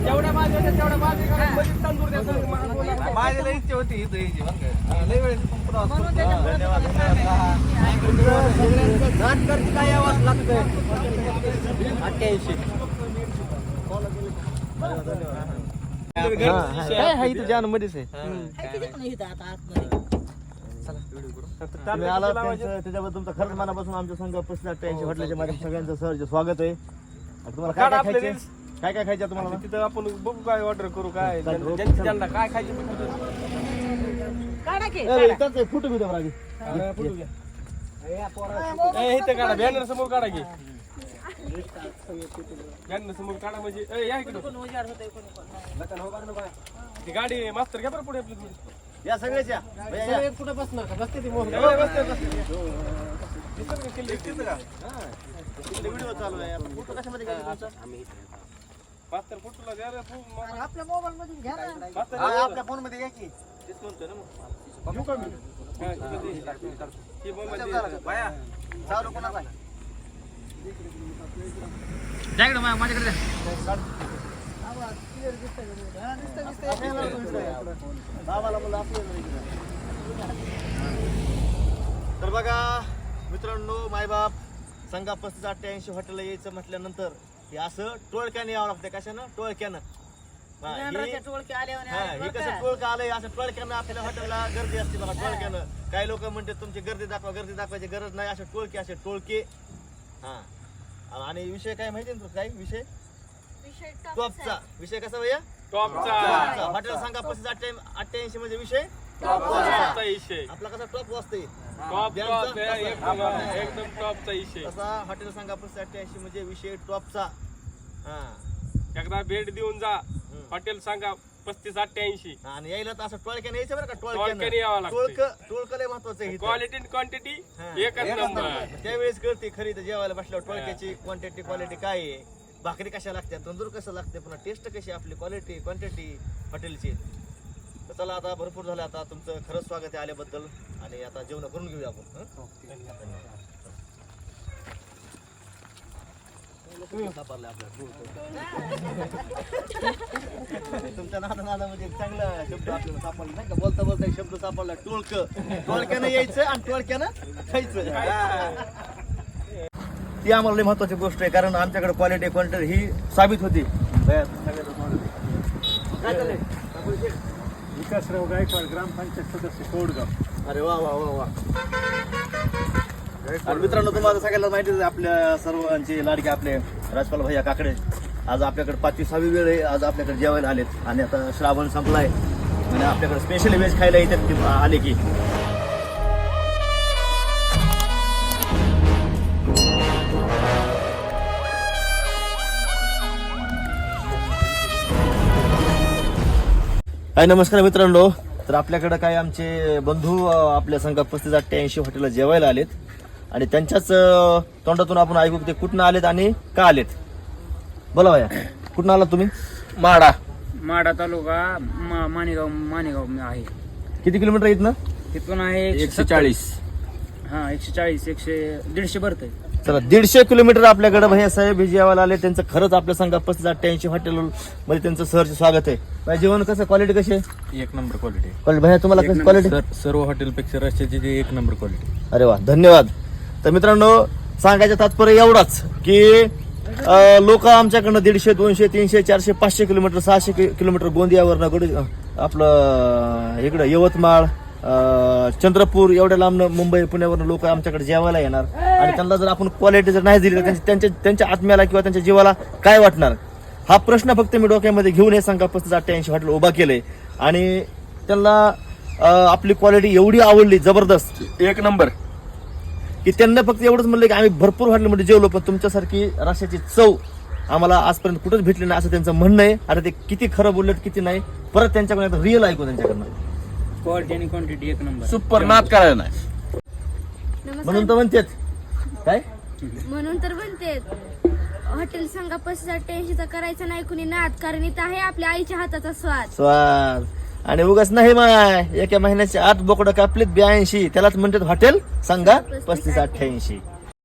जेवढ्या होत्या तेवढ्या. माझ्याला इच्छा होती इथं यायची काय यावंच लागतंय अठ्ठ्याऐंशी काय आहे इथं जान मध्येच आहे तुम्ही आला त्यांचं त्याच्याबद्दल तुमचं खरंच मनापासून आमच्या संघ पस्तीस अठ्ठ्याऐंशी हॉटेलच्या माझ्या सगळ्यांचं सहर्ष स्वागत आहे. आणि तुम्हाला काय काय खायचे? काय काय खायचं तुम्हाला? तिथं आपण बघू काय ऑर्डर करू काय काय खायचं फुटू बिटू रागी हा, फुटू घ्या. ए, इथं काढा बॅनर समोर काढा की. बॅनर समोर काढा म्हणजे ए, या इकडं. ती गाडी मास्तर घ्या बरं पुढे आपली या सगळ्याच्या भैया, या. कुठे बसणार का बसते ती मोहन बसते बसते दिसतं का किल्ले? इकडे व्हिडिओ चालू आहे फोटो कशामध्ये काढतो तुमचा? मास्तर फुटला द्या रे, तू मोबाईल. आपल्या मोबाईल मधून घ्या ना मास्तर हा, आपल्या फोनमध्ये या की हा, इकडे दे. ही मोबाईल दे. बाया चालू कोणाचा आहे? बाबाला बोला, आपल्याला इकडे. तर बघा मित्रांनो मायबाप संघा पस्तीस अठ्ठ्याऐंशी हॉटेलला यायचं म्हटल्यानंतर हे असं टोळक्याने यावं लागतं कशानं? टोळक्यानं. हा, हे- टोळके हा, हे कसं टोळकं आलंय असं टोळक्यानं आपल्या हॉटेलला गर्दी असते बघा टोळक्यानं. काही लोक म्हणते तुमची गर्दी दाखवा गर्दी दाखवायची गरज नाही. असे टोळके असे टोळके. हा. आणि विषय काय माहिती ना तुला? काय विषय? टॉपचा विषय कसा भैया? टॉपचा. हॉटेल सांगा पस्तीस अठ्ठ्याऐंशी अठ्ठ्याऐंशी म्हणजे विषय? टॉपचा. विषय आपला कसा टॉप वाजतोय? टॉप टॉप आहे, एकदम टॉपचा विषय. तसा. हॉटेल सांगा पस्तीस अठ्ठ्याऐंशी म्हणजे विषय टॉपचा. हा. एकदा भेट देऊन जा. हॉटेल सांगा पस्तीस अठ्ठ्याऐंशी. आणि यायला तर असं टोळक्याने यायचं बरं का? टोळक्याने. यावं. टोळक टोळक लय महत्वाचं आहे. Quality quantity. एकच नंबर त्यावेळेस कळते खरी तर जेवायला बसल्यावर टोळक्याची क्वांटिटी क्वालिटी काय आहे? भाकरी कशा लागते तंदूर कसं लागते पुन्हा टेस्ट कशी आपली क्वालिटी क्वांटिटी हॉटेलची तर चला आता भरपूर झालं आता तुमचं खरंच स्वागत आहे आल्याबद्दल. आणि आता जेवण करून घेऊया आपण? सापडलं आपल्याला. तुमच्या नादा नादा म्हणजे एक चांगला शब्द आपल्याला सापडला नाही का? बोलता बोलता एक शब्द सापडला टोळक. टोळक्यानं यायचं आणि टोळक्यानं खायचं. ती आम्हाला लई महत्वाची गोष्ट आहे कारण आमच्याकडे क्वालिटी क्वांटिटी ही साबित होती? विकासराव गायकवाड ग्रामपंचायत सदस्य कोडगाव. अरे वा वा वा वा. आणि मित्रांनो तुम्हाला सगळ्याला माहितीच आहे आपल्या सर्वांचे लाडके आपले राजपाल भैया काकडे. आज आपल्याकडे पाचवी सहावी वेळ आहे आज आपल्याकडे जेवायला आलेत. आणि आता श्रावण संपलाय. आणि आपल्याकडे स्पेशल व्हेज खायला येतात की आले की. हाय नमस्कार मित्रांनो. तर आपल्याकडे काय आमचे बंधू आपल्या संघ पस्तीस अठ्ठ्याऐंशी हॉटेलला जेवायला आलेत. आणि त्यांच्याच तोंडातून आपण ऐकू की ते कुठनं आलेत आणि का आलेत? बोला भाया कुठनं आलात तुम्ही? माडा. माडा तालुका मा- माणेगाव माणेगाव आहे. किती किलोमीटर येत ना तिथून आहे एकशे चाळीस. हा एकशे चाळीस एकशे दीडशे भरत आहे चला दीडशे किलोमीटर आपल्याकडे भैया साहेब हे जेवायला आले. त्यांचं खरंच आपल्या संघ पस्तीस अठ्ठ्याऐंशी हॉटेल मध्ये त्यांचं सहर्ष स्वागत आहे. भाई जेवण कसं? क्वालिटी कशी आहे? एक नंबर क्वालिटी क्वालिटी भैया तुम्हाला कसं क्वालिटी सर सर्व हॉटेलपेक्षा रस्त्याची जी एक नंबर क्वालिटी अरे वा धन्यवाद. तर मित्रांनो सांगायचं तात्पर्य एवढाच की लोक आमच्याकडनं दीडशे दोनशे तीनशे चारशे पाचशे किलोमीटर सहाशे कि- किलोमीटर गोंदियावरनं गड आपलं इकडं यवतमाळ चंद्रपूर एवढ्या लांब मुंबई पुण्यावरनं लोक आमच्याकडे जेवायला येणार. आणि त्यांना जर आपण क्वालिटी जर नाही दिली तर त्यांच्या- त्यांच्या आत्म्याला किंवा त्यांच्या जीवाला काय वाटणार? हा प्रश्न फक्त मी डोक्यामध्ये घेऊन हे सांगा पस्तीस अठ्ठ्याऐंशी हॉटेल उभा केलंय आणि त्यांना आपली क्वालिटी एवढी आवडली जबरदस्त. एक नंबर. की त्यांना फक्त एवढंच म्हणलं की आम्ही भरपूर हॉटेलमध्ये जेवलो पण तुमच्यासारखी रश्याची चव आम्हाला आजपर्यंत कुठंच भेटली नाही असं त्यांचं म्हणणं आहे. आता ते किती खरं बोललेत किती नाही परत त्यांच्याकडून रिअल ऐकू त्यांच्याकडनं. क्वालिटी आणि क्वांटिटी एक नंबर सुपर नाद करायला नाही. म्हणून तर म्हणतेत. काय? म्हणून तर म्हणते हॉटेल सांगा पस्तीस अठ्ठ्याऐंशीचा करायचा नाही कुणी नाद कारण इथं आहे आपल्या आईच्या हाताचा स्वाद. स्वाद. आणि उगाच नाही माय एका महिन्याचे आठ बोकडं कापलेत ब्याऐंशी. त्यालाच म्हणतात हॉटेल सांगा पस्तीस अठ्ठ्याऐंशी